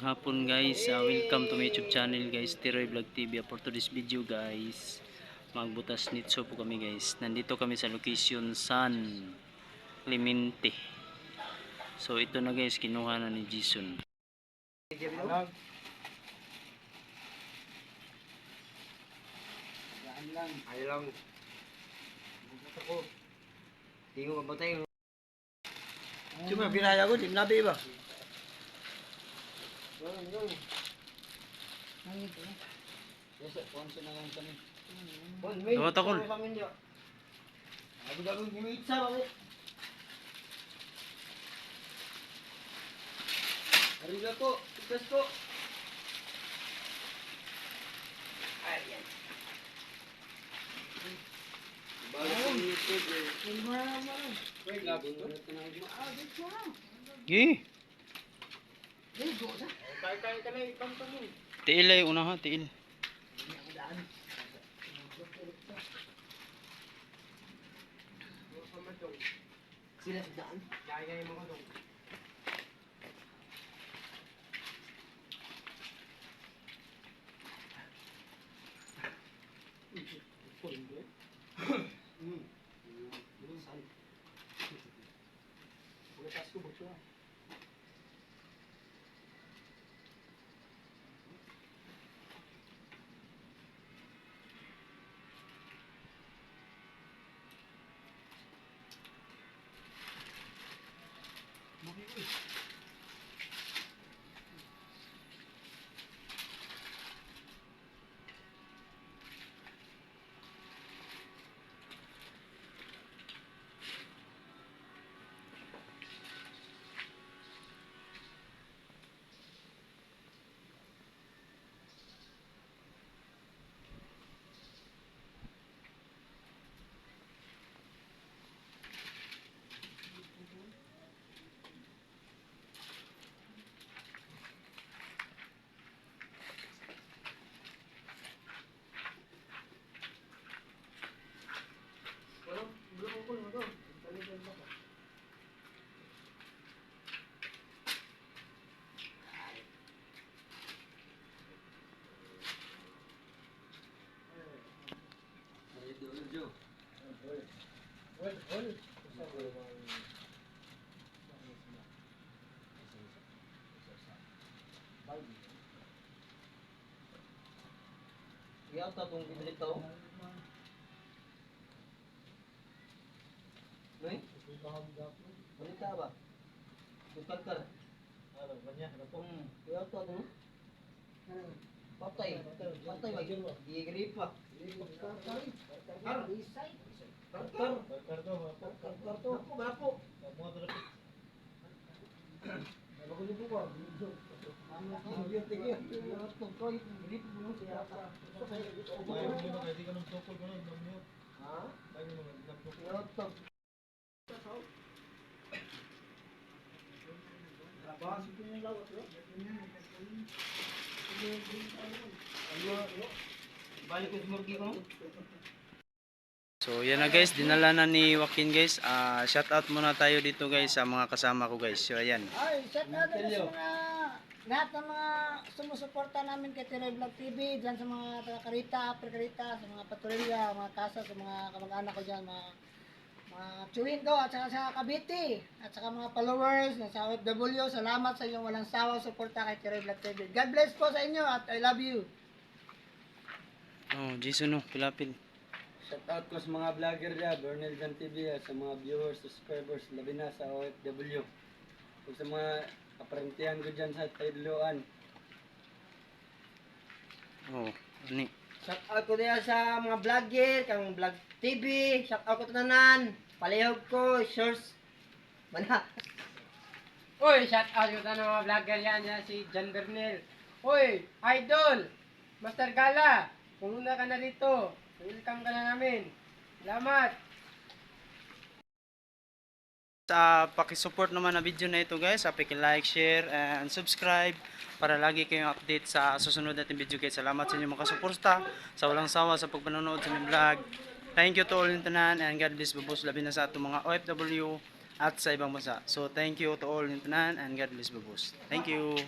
hapon guys, uh, welcome to my YouTube channel guys, Tiroy Vlog TV. For today's video guys, magbutas nitso po kami guys. Nandito kami sa location San Clemente. So ito na guys, kinuha na ni Jason. Ayaw lang. Di mo mabatay. Cuma binaya ko, di nabi ba? Dawa takol. Aku dah pun minta babe. Hari ko, tugas ko. Ayan. Bago ko YouTube eh. Wait, labi ko. Gi, Kaya-kaya ka na ibang tanong. tiil ay una ha, tiil. Sila sa daan. Kaya mo ko Yata tong bibili tao. Noy? Balita ba? Tukar kar. Ano, banyak na to. Hmm, yata to. Patay. Patay ba? Di pa. Kar. Kar. Kar to. Kar to. Ako ba ako? Bago ni buwa. Ang biyo tige. Yata to. Grip mo siya. Ha? Yata. Balik ko murgi ko. So yan na guys, dinala na ni Joaquin guys. Ah, shout out muna tayo dito guys sa mga kasama ko guys. So ayan. Ay, shout out sa mga lahat ng mga sumusuporta namin kay Tiroy Vlog TV, dyan sa mga taga Carita, Upper sa mga patrolya, mga kasa, sa mga kamag-anak ko dyan, mga mga chewin ko, at saka sa Cavite, at saka mga followers na sa OFW, salamat sa inyong walang sawang suporta kay Tiroy Vlog TV. God bless po sa inyo at I love you. Oh, Jason no, pilapil. Shout out ko sa mga vlogger dyan, Bernal Jan TV, ah, sa mga viewers, subscribers, labi na sa OFW. Ug sa mga kaparentihan ko dyan sa Taidloan. Oh, ani. Shout out ko diya sa mga vlogger, kang vlog TV, shout out ko tanan. Palihog ko, shorts. Mana? Uy, shout out ko na mga vlogger yan, yan si John Bernel. Uy, idol! Master Gala, pumunta ka na dito. Welcome ka na namin. Salamat! Sa paki-support naman na video na ito guys, sa paki-like, share, and subscribe para lagi kayong update sa susunod natin video guys. Salamat sa inyong mga suporta, sa walang sawa sa pagpanonood sa aming vlog. Thank you to all in tanan and God bless babos labi na sa atong mga OFW at sa ibang bansa. So thank you to all in tanan and God bless babos. Thank you.